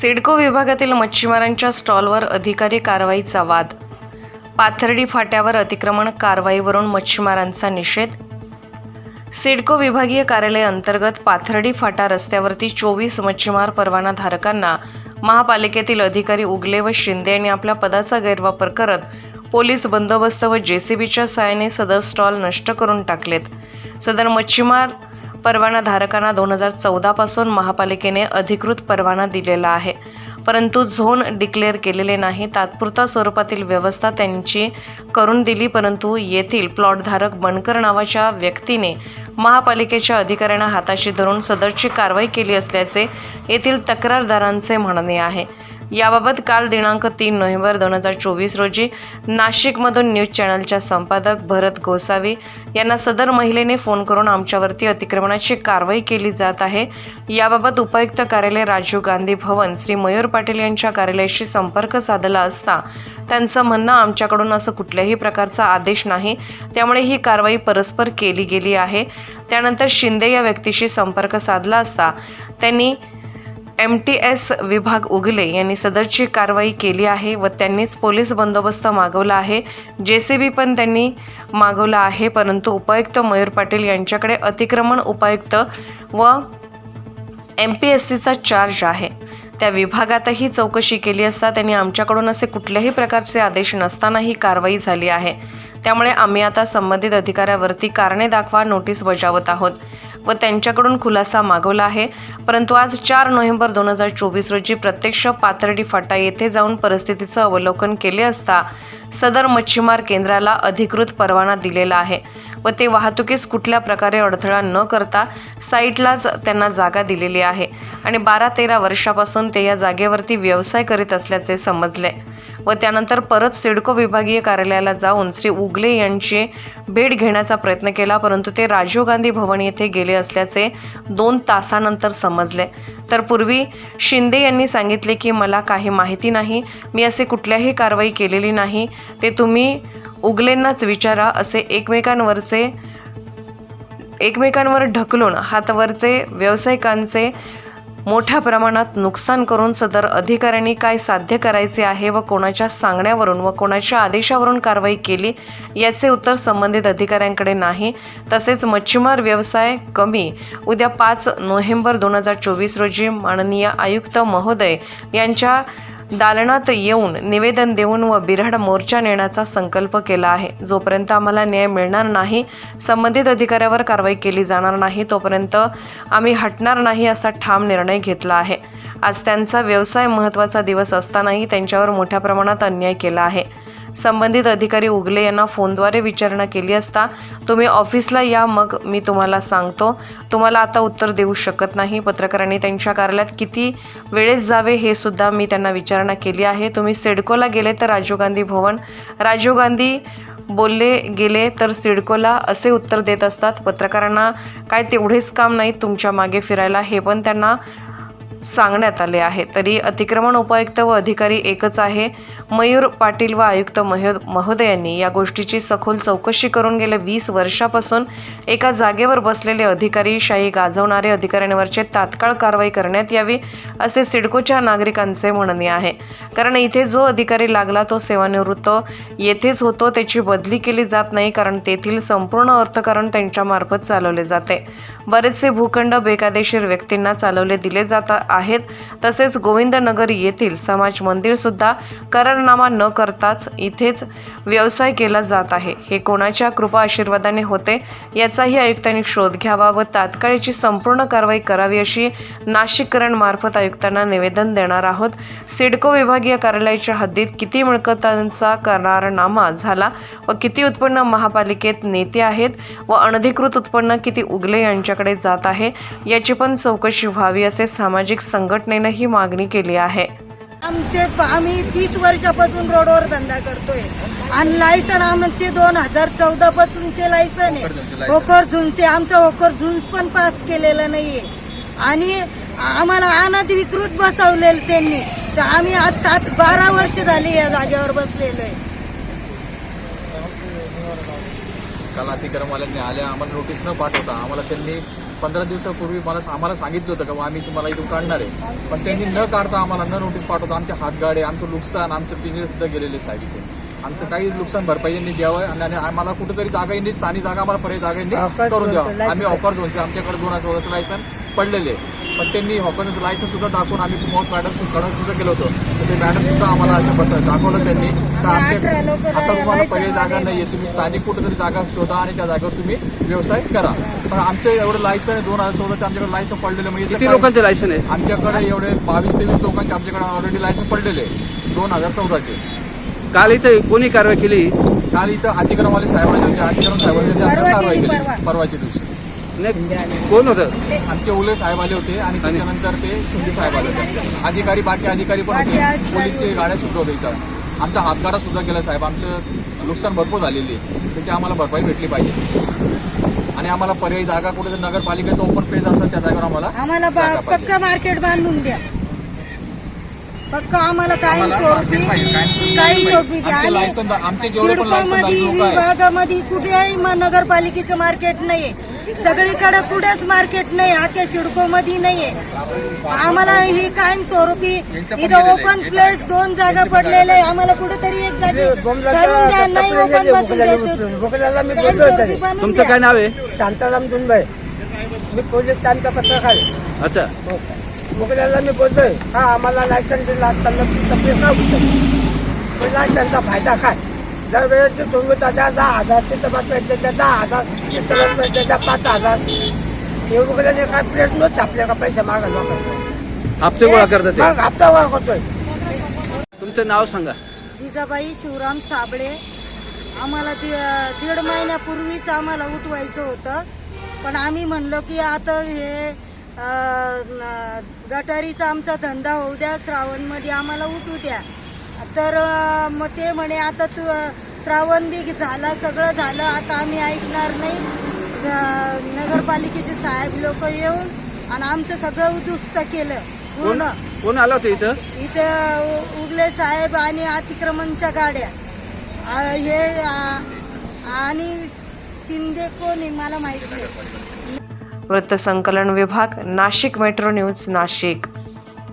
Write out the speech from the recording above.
सिडको विभागातील मच्छीमारांच्या स्टॉलवर अधिकारी कारवाईचा वाद. पाथर्डी फाट्यावर अतिक्रमण कारवाईवरून मच्छीमारांचा निषेध. सिडको विभागीय कार्यालय अंतर्गत पाथर्डी फाटा रस्त्यावरती चोवीस मच्छीमार परवाना धारकांना महापालिकेतील अधिकारी उगले व शिंदे यांनी आपल्या पदाचा गैरवापर करत पोलीस बंदोबस्त व जेसीबीच्या सहाय्याने सदर स्टॉल नष्ट करून टाकलेत. सदर मच्छीमार परवाना धारकांना दोन हजार चौदापासून महापालिकेने अधिकृत परवाना दिलेला आहे. परंतु झोन डिक्लेअर केलेले नाही. तात्पुरता स्वरूपातील व्यवस्था त्यांची करून दिली परंतु येथील प्लॉटधारक बनकर नावाच्या व्यक्तीने महापालिकेच्या अधिकाऱ्यांना हाताशी धरून सदरची कारवाई केली असल्याचे येथील तक्रारदारांचे म्हणणे आहे. याबाबत काल दिनांक तीन नोव्हेंबर दोन हजार चोवीस रोजी नाशिकमधून न्यूज चॅनलच्या संपादक भरत गोसावी यांना सदर महिलेने फोन करून आमच्यावरती अतिक्रमणाची कारवाई केली जात आहे. याबाबत उपायुक्त कार्यालय राजीव गांधी भवन श्री मयूर पाटील यांच्या कार्यालयाशी संपर्क साधला असता त्यांचं म्हणणं आमच्याकडून असं कुठल्याही प्रकारचा आदेश नाही. त्यामुळे ही कारवाई परस्पर केली गेली आहे. त्यानंतर शिंदे या व्यक्तीशी संपर्क साधला असता त्यांनी एम टी एस विभाग उगले यांनी सदरची कारवाई केली आहे व त्यांनीच पोलीस बंदोबस्त मागवला आहे. जे सी बी पण त्यांनी मागवला आहे परंतु उपायुक्त मयूर पाटील यांच्याकडे अतिक्रमण उपायुक्त व एम पी एस सीचा चार्ज आहे. त्या विभागातही चौकशी केली असता त्यांनी आमच्याकडून असे कुठल्याही प्रकारचे आदेश नसतानाही कारवाई झाली आहे. त्यामुळे आम्ही आता संबंधित अधिकाऱ्यावरती कारणे दाखवा नोटीस बजावत आहोत. व त्यांच्याकडून खुलासा मागवला आहे. परंतु आज चार नोव्हेंबर दोन हजार चोवीस रोजी प्रत्यक्ष पाथर्डी फाटा येथे जाऊन परिस्थितीचं अवलोकन केले असता सदर मच्छीमार केंद्राला अधिकृत परवाना दिलेला आहे व ते वाहतुकीस कुठल्या प्रकारे अडथळा न करता साईटलाच त्यांना जागा दिलेली आहे आणि बारा तेरा वर्षापासून ते या जागेवरती व्यवसाय करीत असल्याचे समजले. व त्यानंतर परत सिडको विभागीय कार्यालयाला जाऊन श्री उगले यांची भेट घेण्याचा प्रयत्न केला परंतु ते राजीव गांधी भवन येथे गेले असल्याचे दोन तासानंतर समजले. तर पूर्वी शिंदे यांनी सांगितले की मला काही माहिती नाही मी असे कुठल्याही कारवाई केलेली नाही ते तुम्ही उगलेंनाच विचारा असे एकमेकांवरचे एकमेकांवर ढकलून हातवरचे व्यावसायिकांचे मोठ्या प्रमाणात नुकसान करून सदर अधिकाऱ्यांनी काय साध्य करायचे आहे व कोणाच्या सांगण्यावरून व कोणाच्या आदेशावरून कारवाई केली याचे उत्तर संबंधित अधिकाऱ्यांकडे नाही. तसेच मच्छीमार व्यवसाय कमी. उद्या पाच नोव्हेंबर दोन हजार चोवीस रोजी माननीय आयुक्त महोदय यांच्या दालनात येऊन निवेदन देऊन व बिऱ्हाड मोर्चा नेण्याचा संकल्प केला आहे. जोपर्यंत आम्हाला न्याय मिळणार नाही संबंधित अधिकाऱ्यावर कारवाई केली जाणार नाही तोपर्यंत आम्ही हटणार नाही असा ठाम निर्णय घेतला आहे. आज त्यांचा व्यवसाय महत्त्वाचा दिवस असतानाही त्यांच्यावर मोठ्या प्रमाणात अन्याय केला आहे. संबंधित अधिकारी उगले यांना फोनद्वारे विचारणा केली असता तुम्ही ऑफिसला या मग मी तुम्हाला सांगतो. तुम्हाला आता उत्तर देऊ शकत नाही. पत्रकारांनी त्यांच्या कार्यालयात किती वेळेत जावे हे सुद्धा मी त्यांना विचारणा केली आहे. तुम्ही सिडकोला गेले तर राजीव गांधी भवन. राजीव गांधी बोलले गेले तर सिडकोला असे उत्तर देत असतात. पत्रकारांना काय तेवढेच काम नाही तुमच्या मागे फिरायला. हे पण त्यांना सांगण्यात आले आहे. तरी अतिक्रमण उपायुक्त व अधिकारी एकच आहे. मयूर पाटील व आयुक्त महो महोदयांनी या गोष्टीची सखोल चौकशी करून गेल्या वीस वर्षापासून एका जागेवर बसलेले अधिकारी शाही गाजवणारे अधिकाऱ्यांवरचे तात्काळ कारवाई करण्यात यावी असे सिडकोच्या नागरिकांचे म्हणणे आहे. कारण इथे जो अधिकारी लागला तो सेवानिवृत्त. येथेच होतो त्याची बदली केली जात नाही कारण तेथील संपूर्ण अर्थकारण त्यांच्यामार्फत चालवले जाते. बरेचसे भूखंड बेकायदेशीर व्यक्तींना चालवले दिले जातात आहेत. तसेच गोविंदनगर येथील समाज मंदिरसुद्धा करारनामा न करताच इथेच व्यवसाय केला जात आहे. हे कोणाच्या कृपा आशीर्वादाने होते याचाही आयुक्तांनी शोध घ्यावा व तात्काळची संपूर्ण कारवाई करावी अशी नाशिककरण मार्फत आयुक्तांना निवेदन देणार आहोत. सिडको विभागीय कार्यालयाच्या हद्दीत किती मिळकतांचा करारनामा झाला व किती उत्पन्न महापालिकेत नेते आहेत व अनधिकृत उत्पन्न किती उगले यांच्याकडे जात आहे याची पण चौकशी व्हावी असे सामाजिक संघटनेनं ही मागणी केली आहे. आमचे आम्ही तीस वर्षापासून रोडवर धंदा करतोय. आणि लायसन आमचे दोन हजार चौदा पासूनचे लायसन आहे. होकर झुंचे आमचं होकर झुंस पण पास केलेलं नाहीये. आणि आम्हाला अनधिकृत बसवलेलं त्यांनी. तर आम्ही आज सात बारा वर्ष झाली या जागेवर बसलेलो आहे. काल अतिक्रमवाल्यांनी आल्या आम्हाला नोटीस न पाठवता आम्हाला त्यांनी पंधरा दिवसापूर्वी मला आम्हाला सांगितलं होतं का आम्ही तुम्हाला इथून काढणार आहे. पण त्यांनी न काढता आम्हाला न नोटीस पाठवता आमचे हातगाडे आमचं नुकसान आमचं बिझनेस सुद्धा गेलेले साहेब इथे. आमचं काही नुकसान भरपाई यांनी द्यावं आणि- आम्हाला कुठेतरी जागा स्थानिक जागा आम्हाला पर्याय जागा करून द्यावं. आम्ही ऑफर झोनचे आमच्याकडे दोन हजार चौदाचं लायसन पडलेले पण त्यांनी हॉकरचं लायसन सुद्धा दाखवून आम्ही मौत मॅडम कडक सुद्धा केलं होतं. तर ते मॅडम सुद्धा आम्हाला अशा पद्धत दाखवलं त्यांनी. तर आमच्या आता तुम्हाला पर्याय जागा वाले. नाहीये. तुम्ही स्थानिक कुठेतरी जागा शोधा आणि त्या जागेवर तुम्ही व्यवसाय करा. पण आमचं एवढं लायसन आहे दोन हजार चौदाचं आमच्याकडे लायसन पडलेलं म्हणजे किती लोकांचे लायसन आहे? आमच्याकडे एवढे बावीस तेवीस लोकांचे आमच्याकडे ऑलरेडी लायसन पडलेले आहे. दोन हजार चौदाचे. काल इथं कोणी कारवाई केली? काल इथं अधिक्रमवाले साहेब आले होते. अधिक्रम साहेबांनी कारवाई केली, केली. परवा. परवाच्या दिवशी. नाही कोण होतं? आमचे उले साहेब आले होते आणि त्याच्यानंतर ते शिंदे साहेब आले होते. अधिकारी बाकी अधिकारी पण होते. अधिकारी पोलीसचे होते. गाड्या सुद्धा होत्या इथं. आमचा हातगाडा सुद्धा गेला साहेब. आमचं नुकसान भरपूर झालेली आहे. त्याची आम्हाला भरपाई भेटली पाहिजे. आणि आम्हाला पर्यायी जागा कुठे नगरपालिकेचा ओपन पेज असेल त्या जागेवर आम्हाला आम्हाला. पक्का मार्केट बांधून द्या. पक्का आम्हाला लोकं आहेत. विभागामध्ये कुठेही नगरपालिकेचं मार्केट नाहीये. सगळीकडे कुठेच मार्केट नाही आख्या सिडकोमध्ये नाहीये. आम्हाला ही कायम स्वरूपी इथं. ओपन प्लेस दोन जागा पडलेल्या आहे. आम्हाला कुठेतरी एक जागी करून द्या नाही ओपन बसून बनवून तुमचं काय नाव आहे? शांताराम जुनबाई मी पोलीस टाइमचा पत्रकार आहे. अच्छा. हो. भोकल्याला मी बोलतोय हा आम्हाला लायसन दिला असताना तब्येत होतं लायसनचा फायदा काय? दर वेळेस ते चोवीस हजार दहा हजार ते तपास त्याच्या दहा हजार ते तपास त्याच्या पाच हजार. हे भोकल्याने काय प्लेट नच छापले का पैसे मागायला हप्ते गोळा करतात ते. मग हप्ता वर करतोय. तुमचं नाव सांगा. जिजाबाई शिवराम साबळे. आम्हाला दि दीड महिन्यापूर्वीच आम्हाला उठवायचं होतं. पण आम्ही म्हणलो की आता हे अं, न- गटारीचा आमचा धंदा होऊ द्या श्रावणमध्ये आम्हाला उठू द्या. तर मग ते म्हणे आता तू श्रावण बी झाला सगळं झालं आता आम्ही ऐकणार नाही. नगरपालिकेचे साहेब लोक येऊन आणि आमचं सगळं उद्ध्वस्त केलं कोण पूर्ण. कोण आलं होतं इथं? इथे उगले साहेब आणि अतिक्रमणच्या गाड्या. आ, हे आणि शिंदे कोण आहे मला माहीत नाही. वृत्तसंकलन विभाग नाशिक मेट्रो न्यूज नाशिक.